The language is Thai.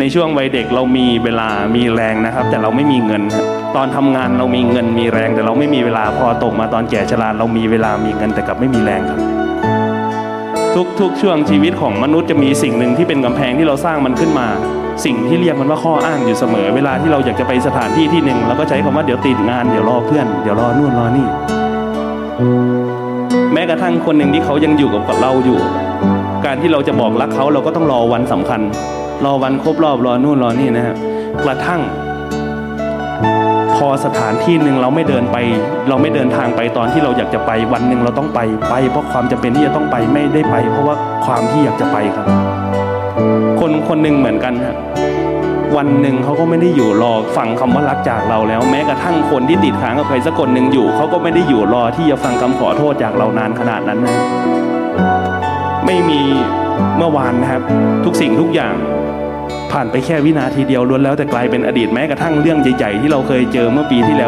ในช่วงวัยเด็กเรามีเวลามีแรงนะครับ แต่เราไม่มีเงิน ตอนทำงานเรามีเงินมีแรง แต่เราไม่มีเวลาพอตกมาตอนแก่ชราเรามีเวลามีเงินแต่กลับไม่มีแรงครับ ทุกทุกช่วงชีวิตของมนุษย์จะมีสิ่งหนึ่งที่เป็นกำแพงที่เราสร้างมันขึ้นมา สิ่งที่เรียกมันว่าข้ออ้างอยู่เสมอ เวลาที่เราอยากจะไปสถานที่ที่หนึ่งเราก็ใช้คำว่าเดี๋ยวติดงานเดี๋ยวรอเพื่อนเดี๋ยวรอนู่นรอนี่ แม้กระทั่งคนหนึ่งที่เขายังอยู่กับเราอยู่ การที่เราจะบอกรักเขาเราก็ต้องรอวันสำคัญ รอวันครบรอบรอนู่นรอนี่นะครับกระทั่ง พอสถานที่หนึ่งเราไม่เดินไป เราไม่เดินทางไปตอนที่เราอยากจะไปวันหนึ่งเราต้องไปไป เพราะความจำเป็นที่จะต้องไปไม่ได้ไป เพราะว่าความที่อยากจะไปครับ คนคนหนึ่งเหมือนกันครับวันหนึ่งเขาก็ไม่ได้อยู่รอฟังคำว่ารักจากเราแล้ว แม้กระทั่งคนที่ติดค้างกับใครสักคนหนึ่งอยู่เขาก็ไม่ได้อยู่รอที่จะฟังคำขอโทษจากเรานานขนาดนั้นนะไม่มี เมื่อวานนะครับ ทุกสิ่งทุกอย่างผ่านไปแค่วินาทีเดียวล้วนแล้วแต่กลายเป็นอดีตแม้กระทั่งเรื่องใหญ่ๆที่เราเคยเจอเมื่อปีที่แล้ว